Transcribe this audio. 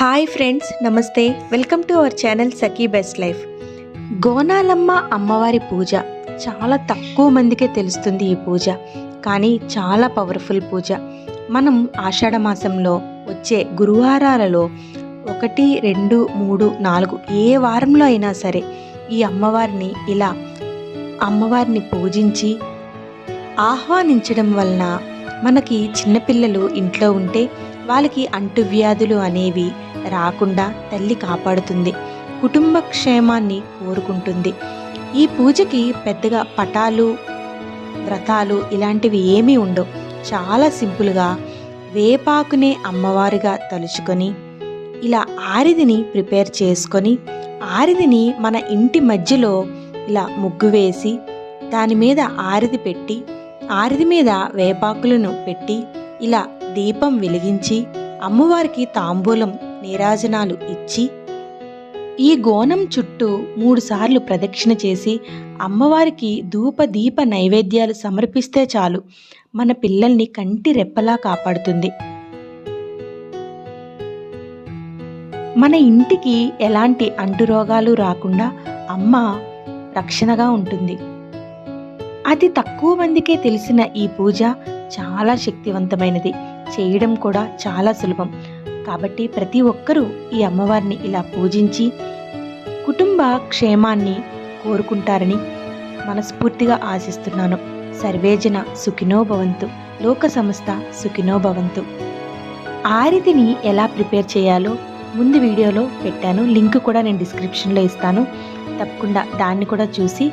Hi friends నమస్తే. Welcome to our channel Sakhi best life. Gonalamma అమ్మవారి పూజ. చాలా తక్కువ మందికే తెలుస్తుంది ఈ పూజ. కానీ చాలా పవర్ఫుల్ పూజ. మనం ఆషాఢ మాసంలో వచ్చే గురువారాలలో ఒకటి రెండు మూడు నాలుగు ఏ వారంలో అయినా సరే ఈ అమ్మవారిని ఇలా అమ్మవారిని పూజించి ఆహ్వానించడం వలన మనకి చిన్నపిల్లలు ఇంట్లో ఉంటే వాళ్ళకి అంటువ్యాధులు అనేవి రాకుండా తల్లి కాపాడుతుంది కుటుంబ క్షేమాన్ని కోరుకుంటుంది. ఈ పూజకి పెద్దగా పటాలు వ్రతాలు ఇలాంటివి ఏమీ ఉండవు. చాలా సింపుల్గా వేపాకునే అమ్మవారిగా తలుచుకొని ఇలా ఆరిదిని ప్రిపేర్ చేసుకొని ఆరిదిని మన ఇంటి మధ్యలో ఇలా ముగ్గు వేసి దాని మీద ఆరిది పెట్టి ఆరిది మీద వేపాకులను పెట్టి ఇలా దీపం వెలిగించి అమ్మవారికి తాంబూలం నీరాజనాలు ఇచ్చి ఈ గోనం చుట్టూ మూడుసార్లు ప్రదక్షిణ చేసి అమ్మవారికి ధూప దీప నైవేద్యాలు సమర్పిస్తే చాలు. మన పిల్లల్ని కంటి రెప్పలా కాపాడుతుంది. మన ఇంటికి ఎలాంటి అంటురోగాలు రాకుండా అమ్మ రక్షణగా ఉంటుంది. అతి తక్కువ మందికే తెలిసిన ఈ పూజ చాలా శక్తివంతమైనది. చేయడం కూడా చాలా సులభం. కాబట్టి ప్రతి ఒక్కరూ ఈ అమ్మవారిని ఇలా పూజించి కుటుంబ క్షేమాన్ని కోరుకుంటారని మనస్ఫూర్తిగా ఆశిస్తున్నాను. సర్వేజన సుఖినోభవంతు లోక సంస్థ సుఖినోభవంతు ఆరితిని ఎలా ప్రిపేర్ చేయాలో ముందు వీడియోలో పెట్టాను. లింక్ కూడా నేను డిస్క్రిప్షన్లో ఇస్తాను. తప్పకుండా దాన్ని కూడా చూసి